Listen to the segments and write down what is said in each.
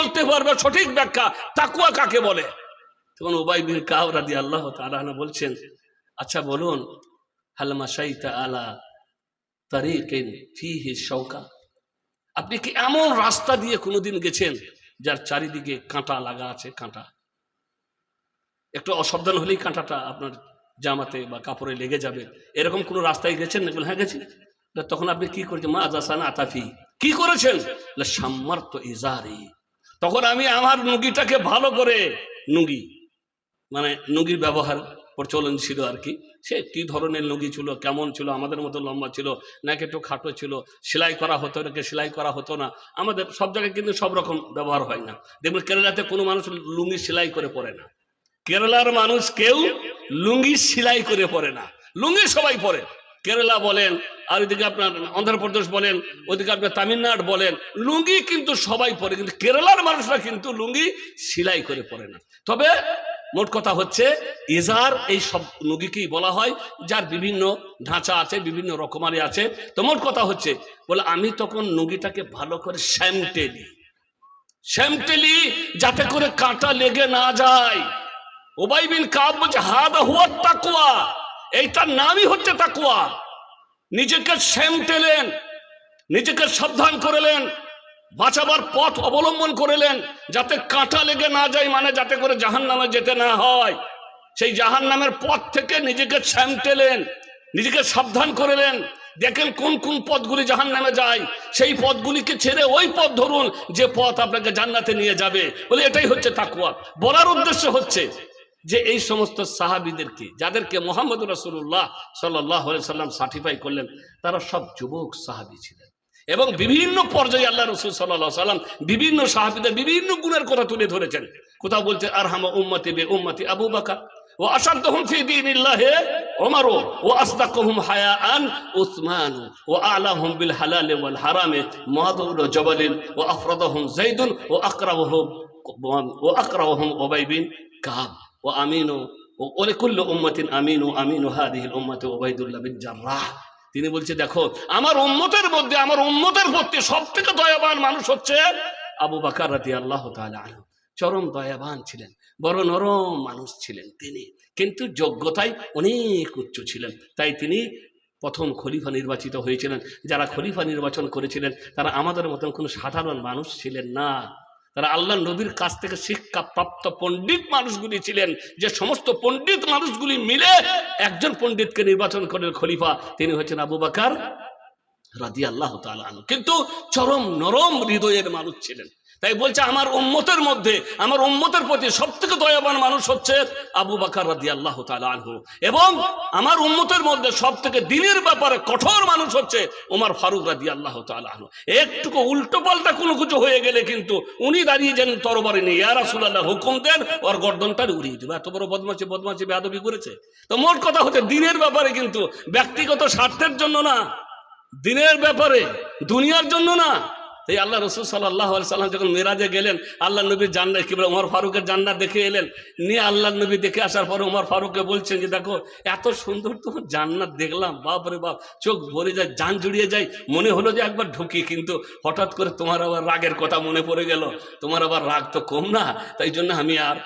বলতে পারবে, সঠিক ব্যাখ্যা তাকুয়া কাকে বলে? তখন উবাই বিন কাব রাদি আল্লাহ তাআলা বলছেন আচ্ছা বলুন হালমা সাইতা আলা আপনি কি এমন রাস্তা দিয়ে কোনোদিন গেছেন যার চারিদিকে কাঁটা লাগা আছে, কাঁটা? একটু অসাবধান হলেই কাঁটাটা আপনার জামাতে বা কাপড়ে লেগে যাবে। এরকম কোনো রাস্তায় গেছেন? না হ্যাঁ গেছি। তা তখন আপনি কি করেছেন? মা আজাসান আতাফি। কি করেছেন? সাম্মার্থ ইজারি। তখন আমি আমার নুগিটাকে ভালো করে নুগি মানে নুগির ব্যবহার প্রচলন ছিল আর কি। সে কি ধরনের লুঙ্গি ছিল, কেমন ছিল, আমাদের মতো লম্বা ছিল, নাকি একটু খাটো ছিল, সেলাই করা হতো নাকি সেলাই করা হতো না, আমাদের সব জায়গায় কিন্তু সব রকম ব্যবহার হয় না। দেখবেন কেরালাতে কোনো মানুষ লুঙ্গি সেলাই করে পরে না। কেরালার মানুষ কেউ লুঙ্গি সেলাই করে পরে না। লুঙ্গি সবাই পরে। কেরালা বলেন, আর ওইদিকে আপনার অন্ধ্রপ্রদেশ বলেন, ওইদিকে আপনার তামিলনাড়ু বলেন, লুঙ্গি কিন্তু সবাই পরে, কিন্তু কেরালার মানুষরা কিন্তু লুঙ্গি সেলাই করে পরে না। তবে মোট কথা হচ্ছে ইজার এই সব লুঙ্গিকেই বলা হয়, যার বিভিন্ন ঢাঁচা আছে, বিভিন্ন রকমারি আছে। তো মোট কথা হচ্ছে, বলে আমি তখন নুগিটাকে ভালো করে শ্যামটেলি শ্যামটেলি যাতে করে কাঁটা লেগে না যায়। ওবাই বিন কাব বলছে, হাদা হুয়ার তাকুয়া এইটার নামই হচ্ছে তাকুয়া নিজেকে শ্যামটেলেন নিজেকে সাবধান করেলেন, বাঁচাবার পথ অবলম্বন করেলেন, যাতে কাঁটা লেগে না যায় মানে যাতে করে জাহান নামে যেতে না হয়। সেই জাহান নামের পথ থেকে নিজেকে ছ্যামটেলেন নিজেকে সাবধান করেলেন। দেখেন কোন কোন পথগুলি জাহান নামে যায়। সেই পথগুলিকে ছেড়ে ওই পথ ধরুন, যে পথ আপনাকে জান্নাতে নিয়ে যাবে। বলে এটাই হচ্ছে তাকুয়া বলার উদ্দেশ্য হচ্ছে যে এই সমস্ত সাহাবিদেরকে, যাদেরকে মোহাম্মদ রসুল্লাহ সাল্লাহ সাল্লাম সার্টিফাই করলেন, তারা সব যুবক সাহাবি ছিলেন। এবং বিভিন্ন পর্যায়ে আল্লাহ রসুল সাল্লাহ সাল্লাম বিভিন্ন সাহাবিদের বিভিন্ন গুণের কথা তুলে ধরেছেন। কোথাও বলছে আর হামা উম্মতি বে উম্মতি আবু বাকা ও আসাদহম ফি দীনিল্লাহে ওমরও ও আসদাকহুম হায়াআন উসমান ও আলাহুম বিল হালাল ওয়াল হারামে মুআদুর জবালিন ও আফরাদাহুম যাইদুন ও আকরাহুম ও আকরাহুম উবাই বিন কাব। ও আমিনু ওলিকুল্লু উম্মাতিন আমিনু আমিনু হাদিহিল উম্মাতি উবাইদুল্লাহ বিন জাররাহ। তিনি বলছে, দেখো, আমার উম্মতের মধ্যে, আমার উম্মতের প্রতি সব থেকে দয়াবান মানুষ হচ্ছে আবু বাকার রাতি আল্লাহ চরম দয়াবান ছিলেন, বড় নরম মানুষ ছিলেন তিনি। কিন্তু যোগ্যতায় অনেক উচ্চ ছিলেন। তাই তিনি প্রথম খলিফা নির্বাচিত হয়েছিলেন। যারা খলিফা নির্বাচন করেছিলেন, তারা আমাদের মতন কোনো সাধারণ মানুষ ছিলেন না। তারা আল্লাহ নবীর কাছ থেকে শিক্ষা প্রাপ্ত পণ্ডিত মানুষগুলি ছিলেন। যে সমস্ত পণ্ডিত মানুষগুলি মিলে একজন পণ্ডিতকে নির্বাচন করেন খলিফা, তিনি হচ্ছেন আবু বাকার রাদি আল্লাহ কিন্তু চরম নরম হৃদয়ের মানুষ ছিলেন। তাই বলছে, আমার উম্মতের মধ্যে, আমার উম্মতের প্রতি সব থেকে দয়াবান মানুষ হচ্ছে আবু বাকার রাদি আল্লাহ আনহু। এবং আমার উম্মতের মধ্যে সব থেকে দিনের ব্যাপারে কঠোর মানুষ হচ্ছে ওমার ফারুক রাদি আল্লাহ আনহু। একটুকু উল্টো পাল্টা কোনো কিছু হয়ে গেলে কিন্তু উনি দাঁড়িয়ে যেন তরবারি নেই। ইয়া রাসূলুল্লাহ, হুকুম দেন, ওর গর্দনটা উড়িয়ে দেবে। এত বড় বদমাছি বদমাছি বেয়াদবি করেছে। তো মোট কথা হচ্ছে, দিনের ব্যাপারে কিন্তু ব্যক্তিগত স্বার্থের জন্য না, দিনের ব্যাপারে দুনিয়ার জন্য না এই আল্লাহ রসুল সাল্লাহ সাল্লাম যখন মেরাজে গেলেন, আল্লাহ নবীর জান্নাত কি বলে, উমর ফারুকের জান্নাত দেখে এলেন। নিয়ে আল্লাহ নবী দেখে আসার পরে উমর ফারুককে বলছেন যে, দেখো, এত সুন্দর তোমার জান্নাত দেখলাম। বাপ রে বাপ, চোখ ভরে যায়, জান জুড়িয়ে যায়। মনে হলো যে একবার ঢুকি, কিন্তু হঠাৎ করে তোমার আবার রাগের কথা মনে পড়ে গেল। তোমার আবার রাগ তো কম না। তাই জন্য আমি আর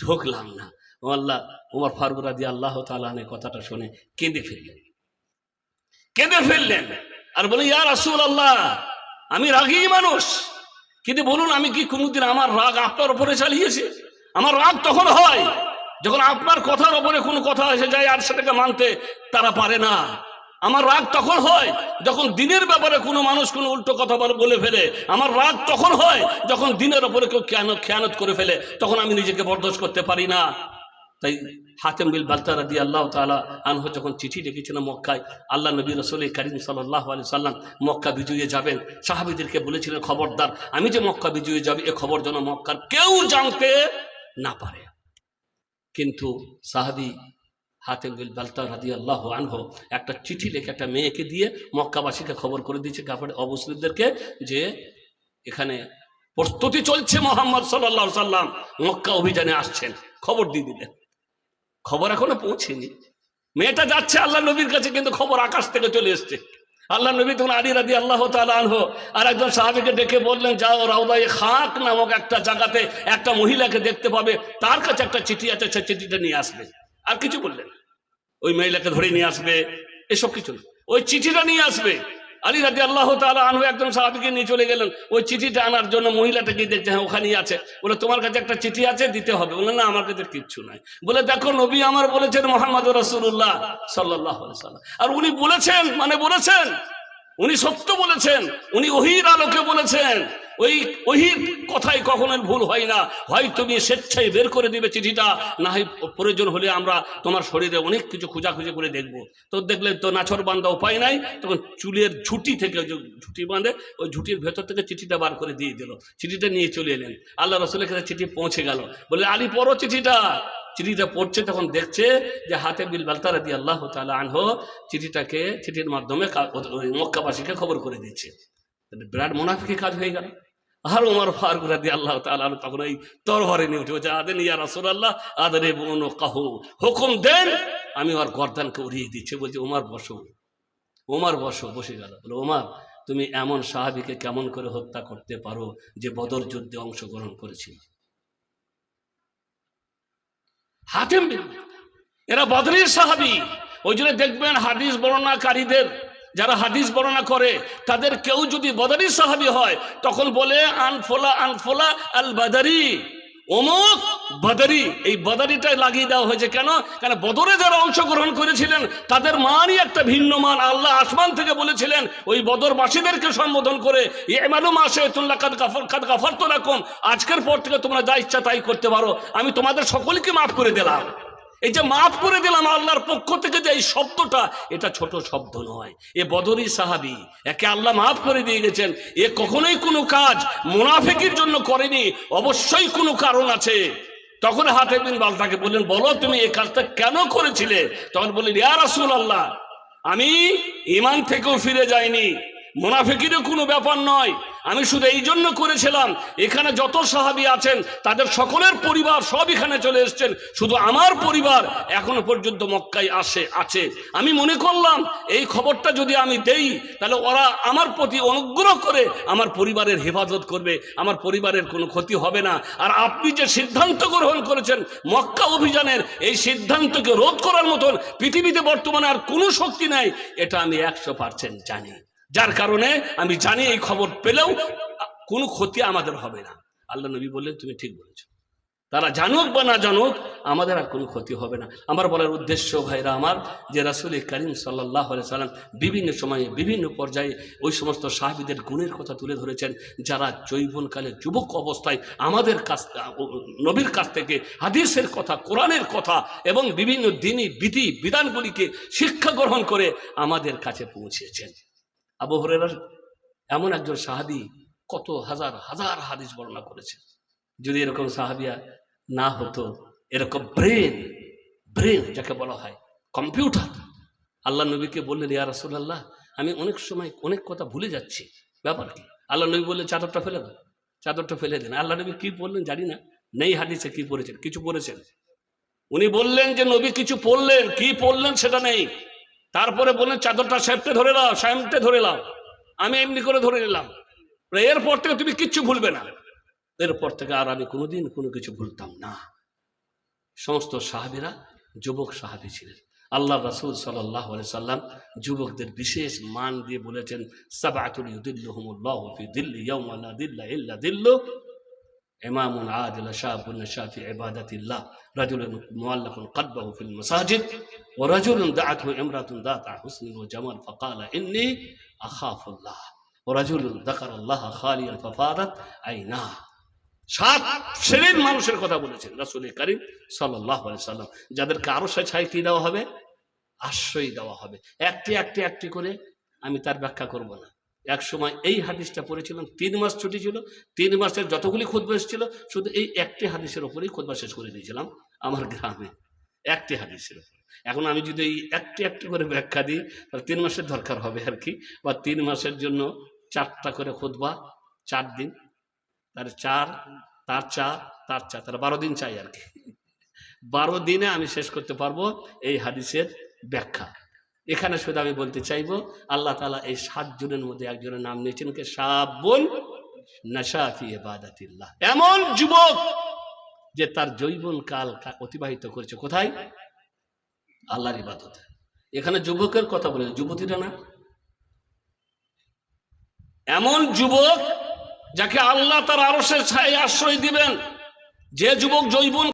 ঢুকলাম না। ও আল্লাহ, উমর ফারুক রাদি আল্লাহ তালানের কথাটা শুনে কেঁদে ফেললেন। কেঁদে ফেললেন। আর বলে, ইয়া রাসূল আল্লাহ আমি রাগী মানুষ। কিন্তু বলুন, আমি কি কোনোদিন আমার রাগ আপনার উপরে চালিয়েছি? আমার রাগ তখন হয়, যখন আপনার কথার ওপরে কোনো কথা এসে যায় আর সেটাকে মানতে তারা পারে না। আমার রাগ তখন হয়, যখন দিনের ব্যাপারে কোনো মানুষ কোনো উল্টো কথা বলে- ফেলে। আমার রাগ তখন হয়, যখন দিনের ওপরে কেউ খেয়ানত করে ফেলে, তখন আমি নিজেকে বরদাস্ত করতে পারি না। তাই হাতেম বিল বালতারা দিয়ে আল্লাহ তালা আনহ যখন চিঠি লিখেছিল মক্কায়, আল্লাহ নবী রসুল করিম সাল্লাহ আলি সাল্লাম মক্কা বিজয়ে যাবেন। সাহাবিদেরকে বলেছিলেন, খবরদার, আমি যে মক্কা বিজয়ে যাবে, এ খবর যেন মক্কার কেউ জানতে না পারে। কিন্তু সাহাবি হাতেম বিল বালতা রাদি আল্লাহ আনহ একটা চিঠি লিখে একটা মেয়েকে দিয়ে মক্কাবাসীকে খবর করে দিয়েছে কাপড়ে অবসরদেরকে যে এখানে প্রস্তুতি চলছে মোহাম্মদ সাল্লাহ সাল্লাম, মক্কা অভিযানে আসছেন। খবর দিয়ে দিলেন। খবর এখনও পৌঁছেনি। মেয়েটা যাচ্ছে আল্লাহ নবীর কাছে, কিন্তু খবর আকাশ থেকে চলে এসছে। আল্লাহ নবী তখন আলী রাদি আল্লাহ আনহো আর একজন সাহাবিকে ডেকে বললেন, যাও রাউদাই খাক নামক একটা জায়গাতে একটা মহিলাকে দেখতে পাবে। তার কাছে একটা চিঠি আছে, সে চিঠিটা নিয়ে আসবে। আর কিছু বললেন ওই মহিলাকে ধরে নিয়ে আসবে, এসব কিছু ওই চিঠিটা নিয়ে আসবে। আলী রাজি আল্লাহ তালা আনহু একজন সাহাবিকে নিয়ে চলে গেলেন। ওই চিঠিটা আনার জন্য মহিলাটা গিয়ে দেখছে হ্যাঁ ওখানেই আছে। বলে, তোমার কাছে একটা চিঠি আছে? দিতে হবে। বলে, না, আমার কাছে কিচ্ছু নাই। বলে, দেখো, নবী আমার বলেছেন মোহাম্মদ রসুল্লাহ সাল্লাহ আর উনি বলেছেন মানে বলেছেন, উনি সত্য বলেছেন, উনি ওহির আলোকে বলেছেন। ওই ওই কথাই কখনোই ভুল হয় না। হয় তুমি স্বেচ্ছায় বের করে দিবে চিঠিটা, না হয় প্রয়োজন হলে আমরা তোমার শরীরে অনেক কিছু খোঁজাখুঁজি করে দেখব। তো দেখলে তো নাছর বান্ধা উপায় নাই, তখন চুলের ঝুটি থেকে ঝুটি বাঁধে, ওই ঝুটির ভেতর থেকে চিঠিটা বার করে দিয়ে দিল। চিঠিটা নিয়ে চলে এলেন। আল্লাহ রসুলের কাছে চিঠি পৌঁছে গেল। বলে আলী, পড়ো চিঠিটা। চিঠিটা পড়ছে, তখন দেখছে যে হাতে বিল বালতারা দিয়ে আল্লাহ তালা আনহো চিঠিটাকে, চিঠির মাধ্যমে মক্কাবাসীকে খবর করে দিচ্ছে বিরাট মুনাফিকি কাজ হয়ে গেল। আর ওমর ফারুক রাদি আল্লাহ আনহু তখন এই তরবারে নিয়ে উঠে আদেন ইয়া রাসূলুল্লাহ আদরে বনু কাহু হুকুম দেন, আমি ওর গর্দানকে উড়িয়ে দিচ্ছি। বলছে ওমর বসো। ওমর বসো, বসে গেল। বলে ওমর তুমি এমন সাহাবীকে কেমন করে হত্যা করতে পারো যে বদর যুদ্ধে অংশগ্রহণ করেছিল? হাতেম, এরা বদরের সাহাবি। ওই জন্য দেখবেন হাদিস বর্ণনাকারীদের যারা হাদিস বর্ণনা করে, তাদের কেউ যদি বদারি সাহাবি হয়, তখন বলে আনফোলা আনফোলা আল বাদারি। অমুক বদারি, এই বদারিটা লাগিয়ে দেওয়া হয়েছে কেন? কেন বদরে যারা অংশগ্রহণ করেছিলেন, তাদের মানই একটা ভিন্ন মান। আল্লাহ আসমান থেকে বলেছিলেন, ওই বদরবাসীদেরকে সম্বোধন করে আসে তুল্লা আজকের পর থেকে তোমরা যা ইচ্ছা তাই করতে পারো। আমি তোমাদের সকলকে মাফ করে দিলাম। এই যে মাফ করে দিলাম আল্লাহর পক্ষ থেকে যে এই শব্দটা, এটা ছোট শব্দ নয়। এ বদরি সাহাবি, একে আল্লাহ মাফ করে দিয়ে গেছেন। এ কখনোই কোনো কাজ মুনাফেকির জন্য করেনি, অবশ্যই কোনো কারণ আছে। তখন হাতে বিন বালতাকে বললেন, বলো তুমি এই কাজটা কেন করেছিলে? তখন বললেন, ইয়া রাসূল আল্লাহ আমি ইমান থেকেও ফিরে যাইনি। মুনাফিকিরও কোনো ব্যাপার নয়। আমি শুধু এই জন্য করেছিলাম, এখানে যত সাহাবি আছেন, তাদের সকলের পরিবার সব এখানে চলে এসেছেন, শুধু আমার পরিবার এখনও পর্যন্ত মক্কায় আসে, আছে। আমি মনে করলাম, এই খবরটা যদি আমি দেই, তাহলে ওরা আমার প্রতি অনুগ্রহ করে আমার পরিবারের হেফাজত করবে, আমার পরিবারের কোনো ক্ষতি হবে না। আর আপনি যে সিদ্ধান্ত গ্রহণ করেছেন, মক্কা অভিযানের এই সিদ্ধান্তকে রোধ করার মতন পৃথিবীতে বর্তমানে আর কোনো শক্তি নাই, এটা আমি একশো পার্সেন্ট জানি। যার কারণে আমি জানি এই খবর পেলেও কোনো ক্ষতি আমাদের হবে না। আল্লাহ নবী বললেন, তুমি ঠিক বলেছ। তারা জানুক বা না জানুক, আমাদের আর কোনো ক্ষতি হবে না। আমার বলার উদ্দেশ্য ভাইরা আমার, যে রাসুল করিম সাল্লাহ সাল্লাম বিভিন্ন সময়ে বিভিন্ন পর্যায়ে ওই সমস্ত সাহাবিদের গুণের কথা তুলে ধরেছেন, যারা যৌবনকালে যুবক অবস্থায় আমাদের কাছ, নবীর কাছ থেকে হাদিসের কথা, কোরআনের কথা এবং বিভিন্ন দিনী বিধি বিধানগুলিকে শিক্ষা গ্রহণ করে আমাদের কাছে পৌঁছেছেন। আবু হরেরার এমন একজন সাহাবি কত হাজার হাজার হাদিস বর্ণনা করেছে। যদি এরকম সাহাবিয়া না হতো, এরকম ব্রেন ব্রেন যাকে বলা হয়, কম্পিউটার। আল্লাহ নবীকে বললেন, ইয়া রাসূলুল্লাহ, আমি অনেক সময় অনেক কথা ভুলে যাচ্ছি। ব্যাপার কি? আল্লাহ নবী বললেন, চাদরটা ফেলে দাও, চাদরটা ফেলে দেন। আল্লাহ নবী কি বললেন জানি না, নেই হাদিসে কি পড়েছেন কিছু পড়েছেন উনি বললেন যে, নবী কিছু পড়লেন, কি পড়লেন সেটা নেই। তারপরে বললেন, চাদরটা সাহেবটে ধরে নাও সাহেবটে ধরে নাও। আমি এমনি করে ধরে নিলাম। এরপর থেকে তুমি কিচ্ছু ভুলবে না। এরপর থেকে আর আমি কোনোদিন কোনো কিছু ভুলতাম না। সমস্ত সাহাবিরা যুবক সাহাবি ছিলেন। আল্লাহ রাসূল সাল্লাহ সাল্লাম যুবকদের বিশেষ মান দিয়ে বলেছেন সাবাতুল ইউদিল্লুহুমুল্লাহু দিল্লি ইয়াওমা লা দিল্লা ইল্লা দিল্লু। ইমামুন আদিল শাহুন শাফি ইবাদাতিল্লাহ রাজুলুন মুআল্লাকুন কলবহু ফিল মাসাজিদ ওয়া রাজুলুন দাআতহু ইমরাতুন দাতা হুসনিন ওয়া জামাল ফাকালা ইন্নী আখাফুল্লাহ ওয়া রাজুলুন যাকারাল্লাহ খালিয়ান ফাফাদাত আইনা সাত শ্রেণির মানুষের কথা বলেছেন রাসুল করিম সাল্লাহ সাল্লাম। যাদেরকে আরও ছাই কি দেওয়া হবে, আশ্রয় দেওয়া হবে। একটি একটি একটি করে আমি তার ব্যাখ্যা করব না। এক সময় এই হাদিসটা পড়েছিলাম, তিন মাস ছুটি ছিল, তিন মাসের যতগুলি খুদবা এসেছিল, শুধু এই একটি হাদিসের ওপরেই খুদবা শেষ করে দিয়েছিলাম আমার গ্রামে, একটি হাদিসের এখন আমি যদি এই একটি একটি করে ব্যাখ্যা দিই, তাহলে তিন মাসের দরকার হবে আর কি, বা তিন মাসের জন্য চারটা করে খুদবা চার দিন, তার চার তার চার তার চার তার বারো দিন চাই আর কি। বারো দিনে আমি শেষ করতে পারব এই হাদিসের ব্যাখ্যা। এখানে শুধু আমি বলতে চাইব, আল্লাহ তালা এই সাতজনের মধ্যে একজনের নাম নিয়েছেন কে? সাবুন নাশাফি এবাদাতিল্লাহ এমন যুবক যে তার জৈবন কাল অতিবাহিত করেছে। কোথায়? আল্লাহর ইবাদতে। এখানে যুবকের কথা বলে, যুবতীরা না? এমন যুবক যাকে আল্লাহ তার আরসের ছায় আশ্রয় দিবেন, যে যুবক জৈবন